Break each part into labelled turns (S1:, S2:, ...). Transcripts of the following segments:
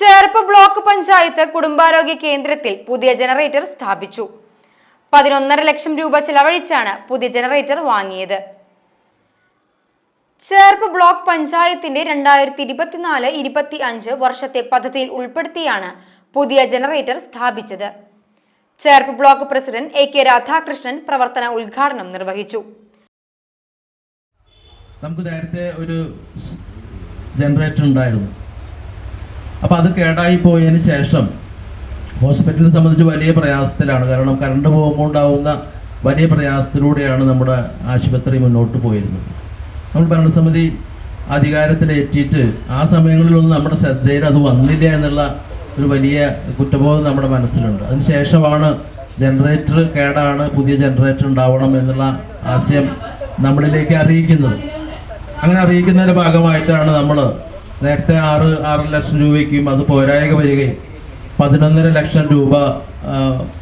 S1: Cherpu block panchayat കുടുംബാരോഗ്യ കേന്ദ്രത്തിൽ പുതിയ ജനറേറ്റർ സ്ഥാപിച്ചു. പതിനൊന്നര ലക്ഷം രൂപ ചിലവഴിച്ചാണ് പുതിയ ജനറേറ്റർ വാങ്ങിയത്. ചേർപ്പ് ബ്ലോക്ക് പഞ്ചായത്തിന്റെ രണ്ടായിരത്തി ഇരുപത്തിനാല് ഇരുപത്തി അഞ്ച് വർഷത്തെ പദ്ധതിയിൽ ഉൾപ്പെടുത്തിയാണ് പുതിയ ജനറേറ്റർ സ്ഥാപിച്ചത്. Cherpu block president A K Radhakrishnan പ്രവർത്തന ഉദ്ഘാടനം നിർവഹിച്ചു.
S2: നമുക്ക് നേരത്തെ ഒരു ജനറേറ്റർ ഉണ്ടായിരുന്നു. അപ്പോൾ അത് കേടായി പോയതിന് ശേഷം ഹോസ്പിറ്റലിനെ സംബന്ധിച്ച് വലിയ പ്രയാസത്തിലാണ്. കാരണം കറണ്ട് പോകുമ്പോൾ ഉണ്ടാവുന്ന വലിയ പ്രയാസത്തിലൂടെയാണ് നമ്മുടെ ആശുപത്രി മുന്നോട്ട് പോയിരുന്നത്. നമ്മൾ ഭരണസമിതി അധികാരത്തിലേറ്റിയിട്ട് ആ സമയങ്ങളിലൊന്നും നമ്മുടെ ശ്രദ്ധയിൽ അത് വന്നില്ല എന്നുള്ള ഒരു വലിയ കുറ്റബോധം നമ്മുടെ മനസ്സിലുണ്ട്. അതിനുശേഷമാണ് ജനറേറ്റർ കേടാണ് പുതിയ ജനറേറ്റർ ഉണ്ടാവണം എന്നുള്ള ആശയം നമ്മളിലേക്ക് അറിയിക്കുന്നത്. അങ്ങനെ അറിയിക്കുന്നതിന്റെ ഭാഗമായിട്ടാണ് നമ്മൾ നേരത്തെ ആറ് ആറ് ലക്ഷം രൂപയ്ക്കും അത് പോരായക വരികയും പതിനൊന്നര ലക്ഷം രൂപ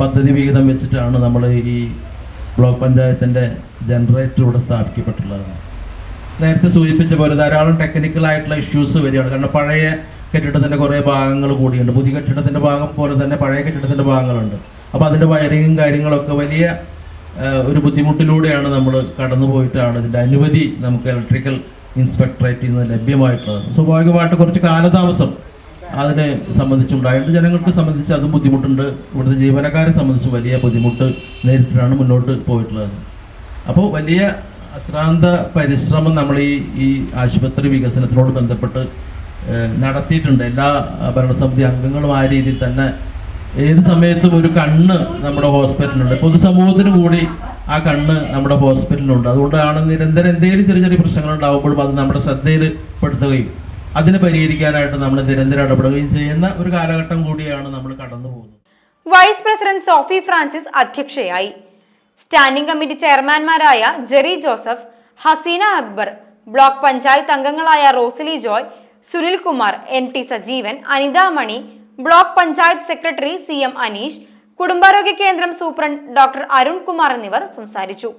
S2: പദ്ധതി വിഹിതം വെച്ചിട്ടാണ് നമ്മൾ ഈ ബ്ലോക്ക് പഞ്ചായത്തിന്റെ ജനറേറ്റർ ഇവിടെ സ്ഥാപിക്കപ്പെട്ടുള്ളത്. നേരത്തെ സൂചിപ്പിച്ച പോലെ ധാരാളം ടെക്നിക്കൽ ആയിട്ടുള്ള ഇഷ്യൂസ് വരികയാണ്. കാരണം പഴയ കെട്ടിടത്തിന്റെ കുറേ ഭാഗങ്ങൾ കൂടിയുണ്ട്. പുതിയ കെട്ടിടത്തിന്റെ ഭാഗം പോലെ തന്നെ പഴയ കെട്ടിടത്തിന്റെ ഭാഗങ്ങളുണ്ട്. അപ്പോൾ അതിന്റെ വയറിങ്ങും കാര്യങ്ങളൊക്കെ വലിയ ഒരു ബുദ്ധിമുട്ടിലൂടെയാണ് നമ്മൾ കടന്നു പോയിട്ടാണ് ഇതിന്റെ അനുമതി നമുക്ക് ഇലക്ട്രിക്കൽ ഇൻസ്പെക്ടറേറ്റിൽ നിന്ന് ലഭ്യമായിട്ടുള്ളത്. സ്വാഭാവികമായിട്ട് കുറച്ച് കാലതാമസം അതിനെ സംബന്ധിച്ചുണ്ടായിട്ട് ജനങ്ങൾക്ക് സംബന്ധിച്ച് അതും ബുദ്ധിമുട്ടുണ്ട്. ഇവിടുത്തെ ജീവനക്കാരെ സംബന്ധിച്ച് വലിയ ബുദ്ധിമുട്ട് നേരിട്ടാണ് മുന്നോട്ട് പോയിട്ടുള്ളത്. അപ്പോൾ വലിയ അശ്രാന്ത പരിശ്രമം നമ്മൾ ഈ ഈ ആശുപത്രി വികസനത്തിനോട് ബന്ധപ്പെട്ട് നടത്തിയിട്ടുണ്ട്. എല്ലാ ഭരണസമിതി അംഗങ്ങളും ആ രീതിയിൽ തന്നെ ഏത് സമയത്തും ഒരു കണ്ണ് നമ്മുടെ ഹോസ്പിറ്റലിലുണ്ട്. പൊതുസമൂഹത്തിന് കൂടി ആ കണ്ണ് നമ്മുടെ ഹോസ്പിറ്റലിലുണ്ട്. അതുകൊണ്ടാണ് നിരന്തരം എന്തെങ്കിലും ചെറിയ ചെറിയ പ്രശ്നങ്ങൾ ഉണ്ടാകുമ്പോഴും അത് നമ്മുടെ ശ്രദ്ധയിൽ പെടുത്തുകയും അതിനെ പരിഹരിക്കാനായിട്ട് നമ്മൾ നിരന്തരം ഇടപെടുകയും ചെയ്യുന്ന ഒരു കാലഘട്ടം കൂടിയാണ് നമ്മൾ കടന്നു പോകുന്നത്.
S1: വൈസ് പ്രസിഡന്റ് സോഫി ഫ്രാൻസിസ് അധ്യക്ഷയായി. സ്റ്റാൻഡിംഗ് കമ്മിറ്റി ചെയർമാൻമാരായ ജെറി ജോസഫ് ഹസീന അക്ബർ ബ്ലോക്ക് പഞ്ചായത്ത് അംഗങ്ങളായ Rosely Joy Sunil Kumar N T Sajeevan Anitha Mani block panchayat secretary C M Aneesh കുടുംബാരോഗ്യ കേന്ദ്രം സൂപ്രണ്ട് ഡോക്ടർ അരുൺകുമാർ എന്നിവർ സംസാരിച്ചു.